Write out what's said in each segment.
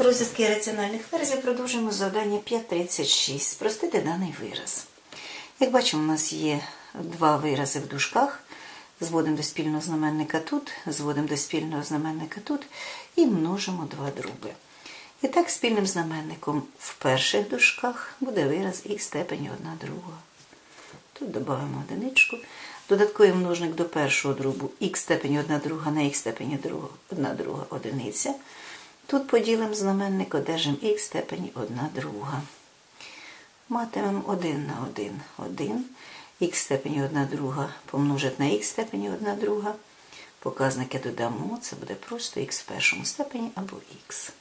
Розв'язки раціональних виразів продовжуємо завдання 5.36. Спростити даний вираз. Як бачимо, у нас є два вирази в дужках. Зводимо до спільного знаменника тут, зводимо до спільного знаменника тут і множимо два дроби. І так, спільним знаменником в перших дужках буде вираз х степені 1 друга. Тут додаємо одиничку. Додатковий множник до першого дробу х степені 1 друга на х степені 1 друга одиниця. Тут поділимо знаменник, одержимо х степені 1 друга. Матимемо 1 на 1 1. х степені 1 друга помножити на х степені 1 друга. Показники додамо, це буде просто х в першому степені або х.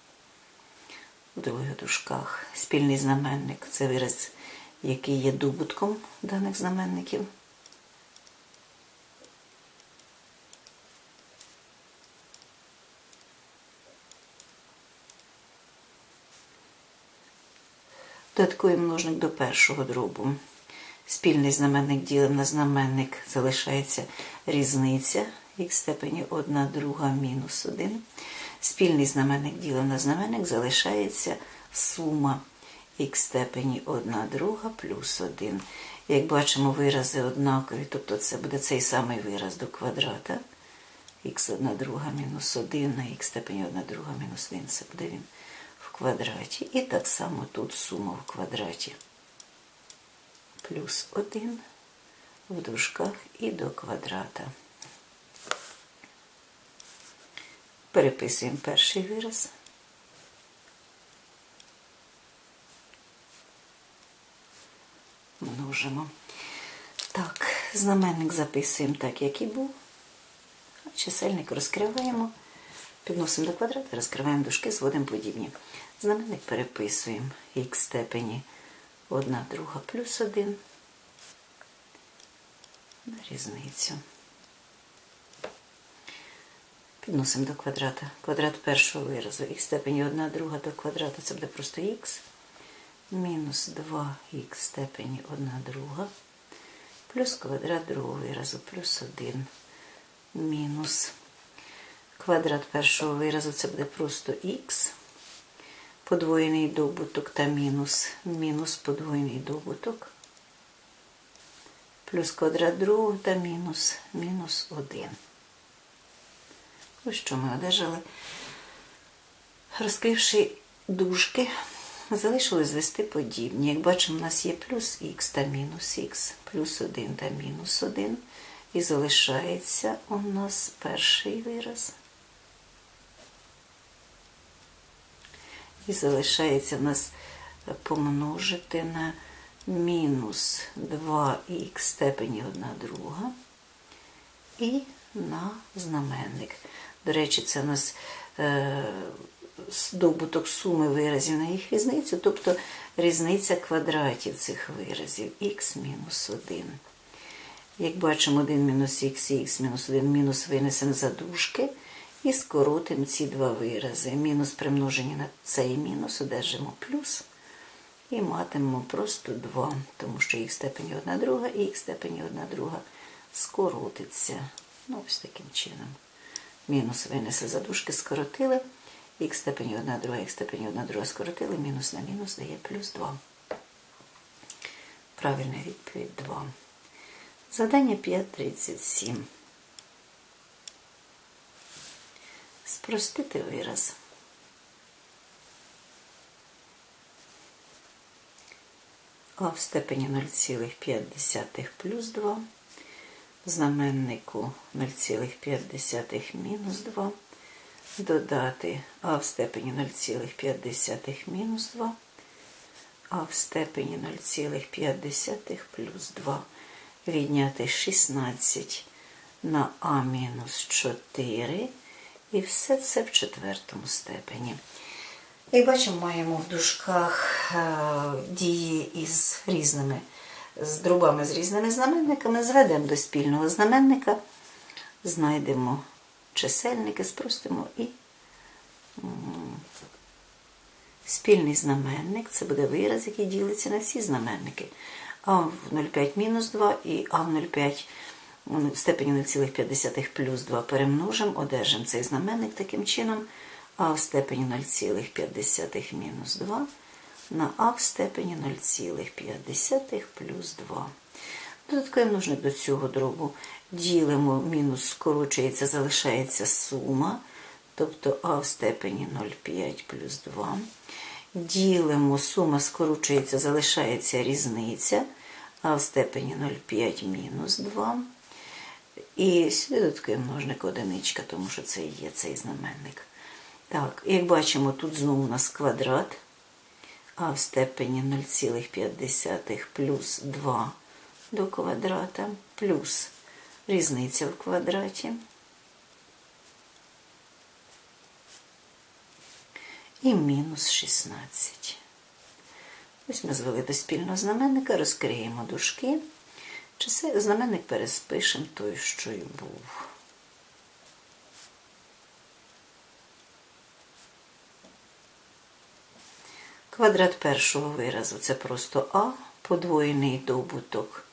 В других дужках спільний знаменник це вираз, який є добутком даних знаменників. Додатковий множник до першого дробу. Спільний знаменник ділимо на знаменник, залишається різниця х степені 1 друга мінус 1. Спільний знаменник ділимо на знаменник, залишається сума х степені 1 друга плюс 1. Як бачимо, вирази однакові, тобто це буде цей самий вираз до квадрата. х 1 друга мінус 1 на х степені 1 друга мінус 1, це буде він квадраті. І так само тут сума в квадраті. Плюс 1 в дужках і до квадрата. Переписуємо перший вираз. Множимо. Так, знаменник записуємо так, як і був. Чисельник розкриваємо. Підносимо до квадрата, розкриваємо дужки, зводимо подібні. Знаменник переписуємо х степені 1 друга плюс 1 на різницю. Підносимо до квадрата. Квадрат першого виразу. х степені 1 друга до квадрата це буде просто х. Мінус 2х степені 1 друга. Плюс квадрат другого виразу плюс 1. Мінус квадрат першого виразу це буде просто х. Подвоєний добуток та мінус. Мінус подвоєний добуток. Плюс квадрат другого та мінус. Мінус 1. Ось що ми одержали. Розкривши дужки, залишилось звести подібні. Як бачимо, у нас є плюс х та мінус х, плюс 1 та мінус 1. І залишається у нас перший вираз. І залишається у нас помножити на мінус 2х степені 1 друга і на знаменник. До речі, це у нас е, здобуток суми виразів на їх різницю, тобто різниця квадратів цих виразів х мінус 1. Як бачимо, 1 мінус х і х мінус 1 мінус винесемо за дужки і скоротимо ці два вирази. Мінус примножені на цей мінус, одержимо плюс. І матимемо просто 2, тому що х степені 1 друга і х степені 1 друга скоротиться. Ну, ось таким чином. Мінус винесли за дужки, скоротили. Х степені 1 друга, х степені 1 друга скоротили, мінус на мінус дає плюс 2. Правильна відповідь 2. Задання 5.37. Спростити вираз. А в степені 0,5 плюс 2, в знаменнику 0,5 мінус 2, додати а в степені 0,5 мінус 2, а в степені 0,5 плюс 2, відняти 16 на а мінус 4, і все це в четвертому степені. Як бачимо, маємо в дужках е, дії із різними з дробами з різними знаменниками. Зведемо до спільного знаменника, знайдемо чисельники, спростимо і спільний знаменник це буде вираз, який ділиться на всі знаменники. А в 0,5 мінус 2 і А в 0,5 в степені 0,5 плюс 2 перемножимо, одержимо цей знаменник таким чином. а в степені 0,5 мінус 2 на а в степені 0,5 плюс 2. Додатковий множник до цього дробу ділимо, мінус скорочується, залишається сума, тобто а в степені 0,5 плюс 2. Ділимо, сума скорочується, залишається різниця, а в степені 0,5 мінус 2. І сюди додатковий множник одиничка, тому що це і є цей знаменник. Так, як бачимо, тут знову у нас квадрат, а в степені 0,5 плюс 2 до квадрата, плюс різниця в квадраті. І мінус 16. Ось ми звели до спільного знаменника, розкриємо дужки. Чиси, знаменник переспишемо той, що й був. Квадрат першого виразу це просто а, подвоєний добуток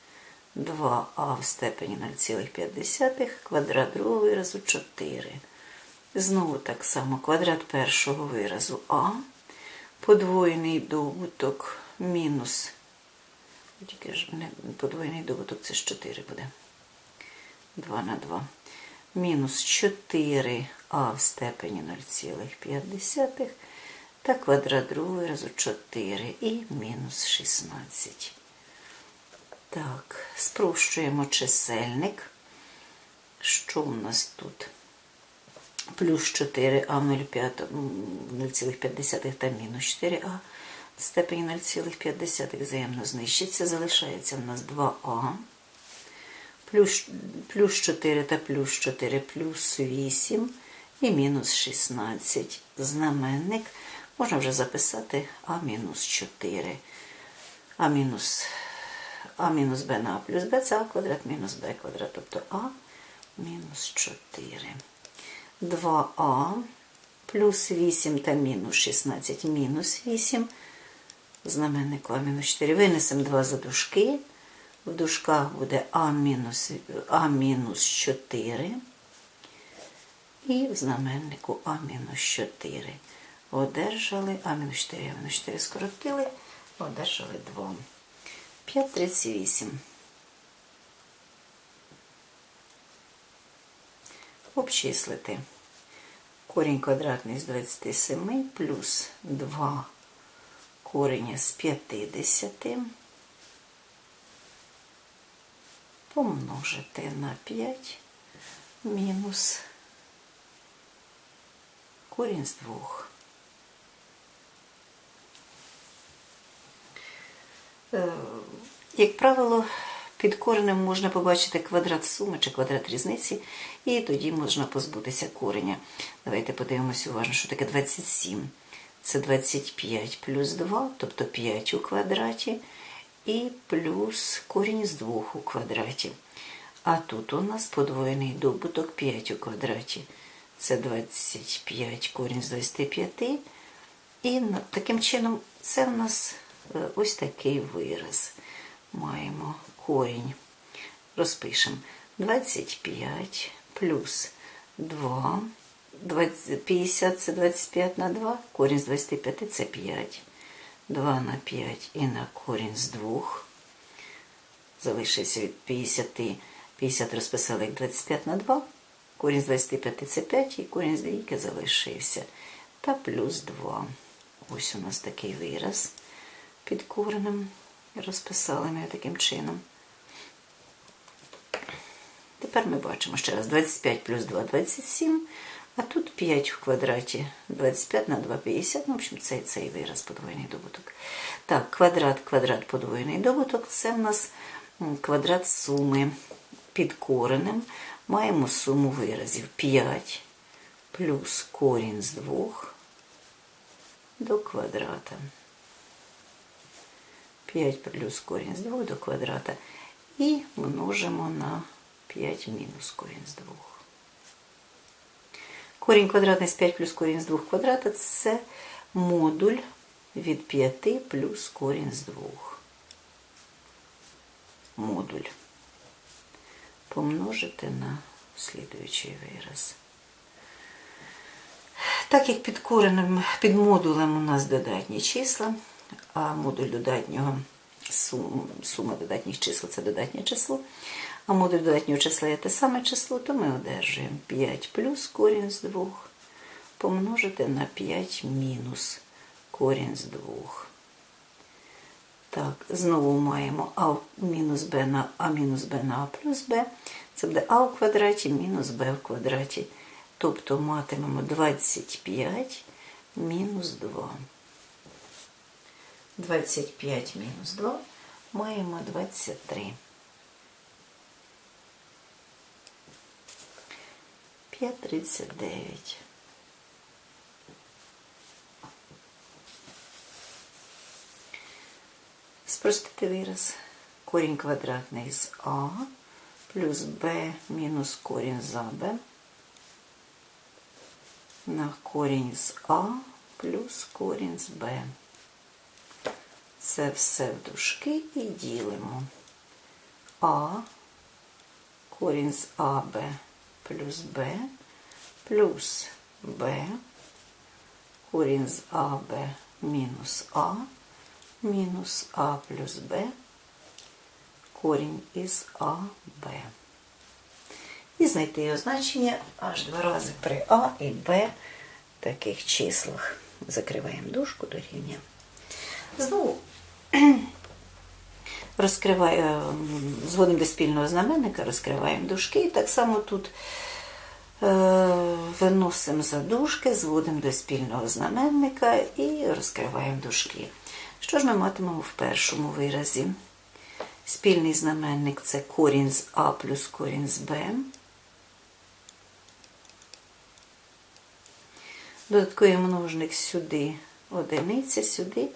2а в степені 0,5, квадрат другого виразу 4. Знову так само квадрат першого виразу а, подвоєний добуток мінус. Тільки ж не подвоєний добуток це ж 4 буде. 2 на 2. Мінус 4а в степені 0,5 та квадрат другого виразу 4 і мінус 16. Так, спрощуємо чисельник. Що у нас тут? Плюс 4а в 0,5 та мінус 4а в степені 0,5 взаємно знищиться. Залишається в нас 2а. Плюс, плюс 4 та плюс 4 плюс 8 і мінус 16. Знаменник можна вже записати а мінус 4. А мінус а мінус b на а плюс b це а квадрат мінус b квадрат, тобто а мінус 4. 2а плюс 8 та мінус 16 мінус 8. Знаменнику а мінус 4. Винесемо 2 за дужки. В дужках буде а мінус, а мінус 4. І в знаменнику а мінус 4. Одержали а мінус 4, а мінус 4 скоротили, одержали 2. 5,38. Обчислити. Корінь квадратний з 27 плюс 2 корення з 50 помножити на 5 мінус корінь з 2. Е, Як правило, під коренем можна побачити квадрат суми чи квадрат різниці, і тоді можна позбутися кореня. Давайте подивимося уважно, що таке 27. Це 25 плюс 2, тобто 5 у квадраті, і плюс корінь з 2 у квадраті. А тут у нас подвоєний добуток 5 у квадраті. Це 25 корінь з 25. І таким чином це у нас е, ось такий вираз. Маємо корінь. Розпишемо 25 плюс 2. 50 це 25 на 2, корінь з 25 це 5. 2 на 5 і на корінь з 2. Залишиться від 50. 50 розписали як 25 на 2. Корінь з 25 це 5 і корінь з 2 залишився. Та плюс 2. Ось у нас такий вираз під коренем. Розписали ми таким чином. Тепер ми бачимо ще раз 25 плюс 2 27, а тут 5 в квадраті 25 на 2 50. Ну, в общем, цей цей вираз подвоєний добуток. Так, квадрат, квадрат, подвоєний добуток це в нас квадрат суми під коренем. Маємо суму виразів 5 плюс корінь з 2 до квадрата. 5 плюс корінь з 2 до квадрата і множимо на 5 мінус корінь з 2. Корінь квадратний з 5 плюс корінь з 2 квадрата це модуль від 5 плюс корінь з 2. Модуль. Помножити на слідуючий вираз. Так як під коренем, під модулем у нас додатні числа, а модуль додатнього сум, сума додатніх чисел це додатнє число, а модуль додатнього числа є те саме число, то ми одержуємо 5 плюс корінь з 2 помножити на 5 мінус корінь з 2. Так, знову маємо а мінус b на а мінус b на а плюс b. Це буде а в квадраті мінус b в квадраті. Тобто матимемо 25 мінус 2. 25 мінус 2 маємо 23. 5,39. Спростити вираз. Корінь квадратний з А плюс Б мінус корінь за Б на корінь з А плюс корінь з Б. Це все в дужки і ділимо. А корінь з АБ плюс Б плюс Б корінь з АБ мінус А мінус А плюс Б корінь із АБ. І знайти його значення аж два рази при А і Б таких числах. Закриваємо дужку до рівня. Знову розкриваємо, зводимо до спільного знаменника, розкриваємо дужки. І так само тут е, виносимо за дужки, зводимо до спільного знаменника і розкриваємо дужки. Що ж ми матимемо в першому виразі? Спільний знаменник це корінь з А плюс корінь з Б. Додатковий множник сюди одиниця, сюди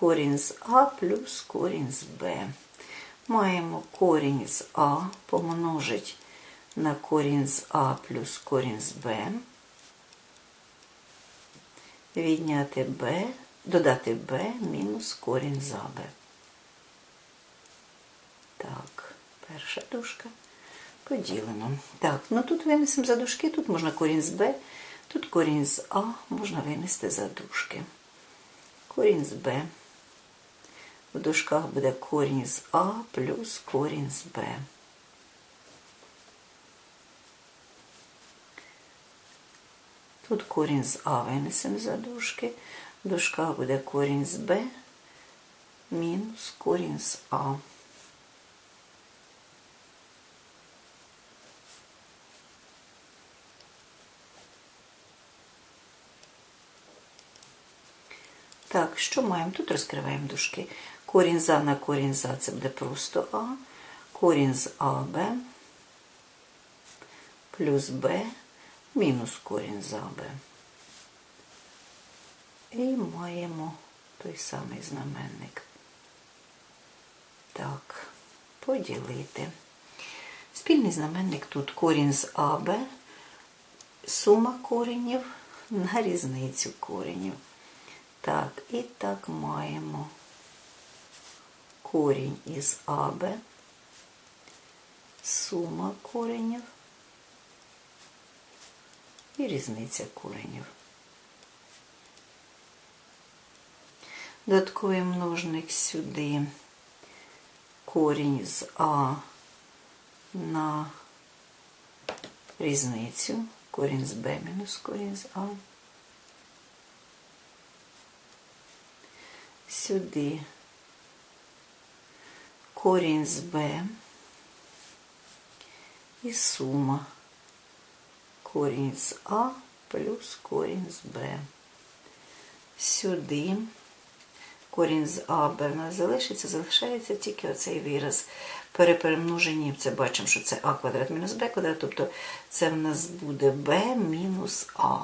корінь з А плюс корінь з Б. Маємо корінь з А помножить на корінь з А плюс корінь з Б. Відняти Б, додати Б мінус корінь з АБ. Так, перша дужка поділено. Так, ну тут винесемо за дужки, тут можна корінь з Б, тут корінь з А можна винести за дужки. Корінь з Б. В дужках буде корінь з А плюс корінь з Б. Тут корінь з А винесемо за дужки. В дужках буде корінь з Б мінус корінь з А. Так, що маємо? Тут розкриваємо дужки. Корінь за на корінь за це буде просто А. Корінь з АБ плюс Б мінус корінь з АБ. І маємо той самий знаменник. Так, поділити. Спільний знаменник тут корінь з АБ, сума коренів на різницю коренів. Так, і так маємо корінь із АБ, сума коренів і різниця коренів. Додатковий множник сюди корінь з А на різницю, корінь з Б мінус корінь з А. Сюди корінь з Б і сума корінь з А плюс корінь з Б. Сюди корінь з А, Б в нас залишиться, залишається тільки оцей вираз. При це бачимо, що це А квадрат мінус Б квадрат, тобто це в нас буде Б мінус А.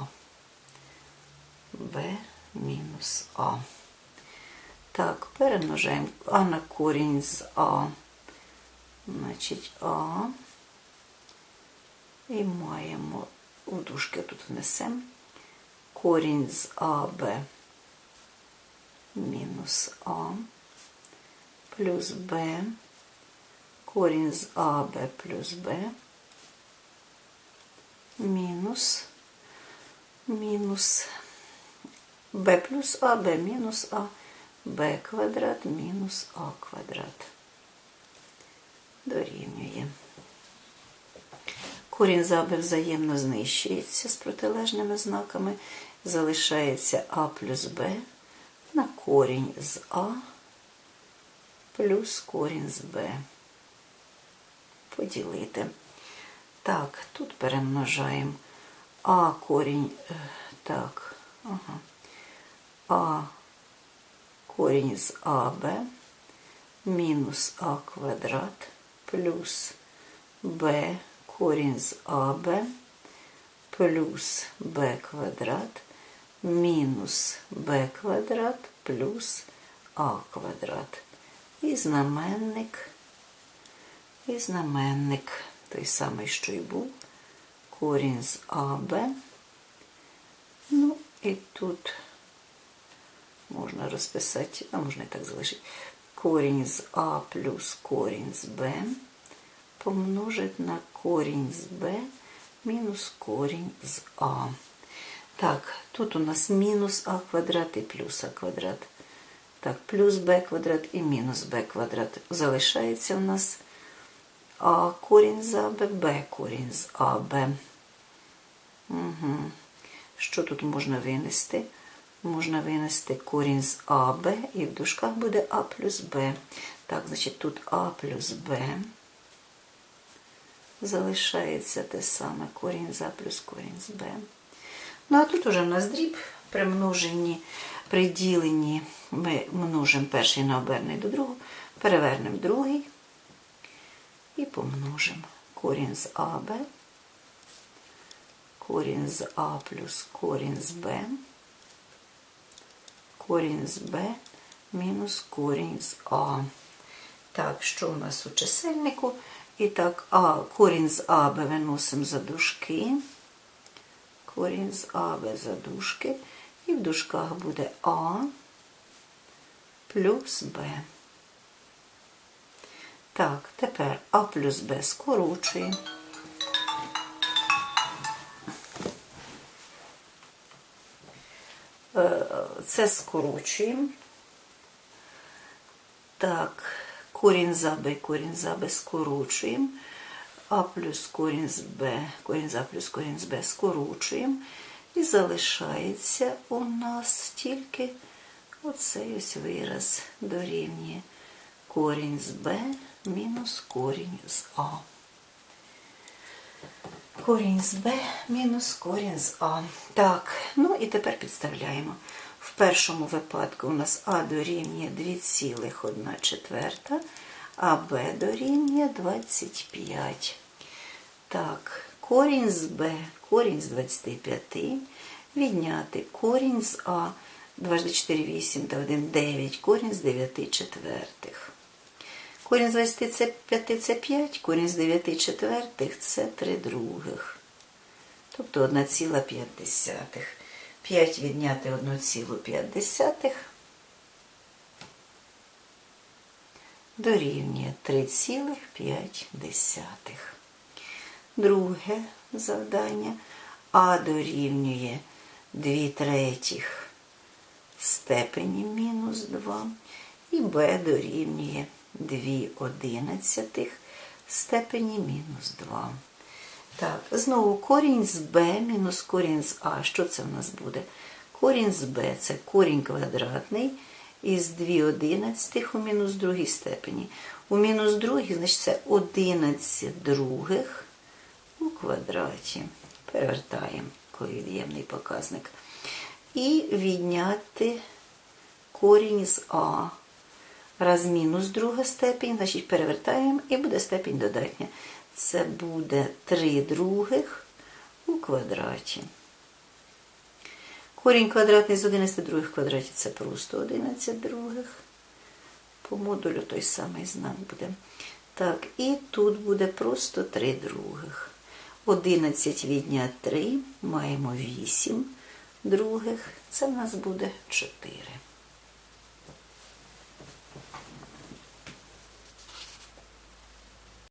Б мінус А. Так, перемножаємо. А на корінь з А. Значить, А. І маємо у дужки тут внесемо. Корінь з АБ мінус А. Плюс Б, корінь з АБ плюс Б. Мінус мінус b плюс а, b мінус а, b квадрат мінус а квадрат. Дорівнює. Корінь за b взаємно знищується з протилежними знаками. Залишається а плюс b на корінь з а плюс корінь з b. Поділити. Так, тут перемножаємо а корінь, е, так, ага, а корінь з АБ мінус а квадрат плюс b корінь з АБ плюс b квадрат мінус b квадрат плюс а квадрат. І знаменник, і знаменник той самий, що й був, корінь з АБ. Ну, і тут можна розписати, а можна і так залишити. Корінь з А плюс корінь з Б помножить на корінь з Б мінус корінь з А. Так, тут у нас мінус А квадрат і плюс А квадрат. Так, плюс b квадрат і мінус b квадрат. Залишається у нас а корінь з АБ, b корінь з АБ. Угу. Що тут можна винести? Можна винести корінь з АБ, і в дужках буде А плюс Б. Так, значить, тут А плюс Б. Залишається те саме корінь з А плюс корінь з Б. Ну, а тут уже в нас дріб при множенні, при діленні ми множимо перший на оберний до другого, перевернемо другий і помножимо корінь з АБ, корінь з А плюс корінь з Б, корінь з Б мінус корінь з А. Так, що у нас у чисельнику? І так, А, корінь з АБ виносимо за дужки корінь з АБ за дужки, і в дужках буде А плюс Б. Так, тепер А плюс Б скорочуємо. Це скорочуємо. Так, корінь за Б, корінь за Б скорочуємо. А плюс корінь з Б, корінь з А плюс корінь з Б скорочуємо. І залишається у нас тільки оцей ось вираз дорівнює корінь з Б мінус корінь з А. Корінь з Б мінус корінь з А. Так, ну і тепер підставляємо. В першому випадку у нас А дорівнює 2,1 четверта, а Б дорівнює 25. Так, корінь з Б, корінь з 25, відняти корінь з А, 2 4, 8 та 1, 9, корінь з 9 четвертих. Корінь з 25 це 5, корінь з 9 четвертих це 3 других. Тобто 1,5. 5 відняти 1,5 дорівнює 3,5. Друге завдання А дорівнює 2 третіх степені мінус 2 і Б дорівнює 2 одинадцятих степені мінус 2. Так, знову корінь з b мінус корінь з а. Що це в нас буде? Корінь з b це корінь квадратний із 2 одинадцятих у мінус другій степені. У мінус другій, значить, це 11 других у квадраті. Перевертаємо, від'ємний показник. І відняти корінь з а. Раз мінус друга степінь, значить перевертаємо і буде степінь додатня. Це буде 3 других у квадраті. Корінь квадратний з 11 других в квадраті це просто 11 других. По модулю той самий знак буде. Так, і тут буде просто 3 других. 11 відняти 3, маємо 8 других. Це в нас буде 4.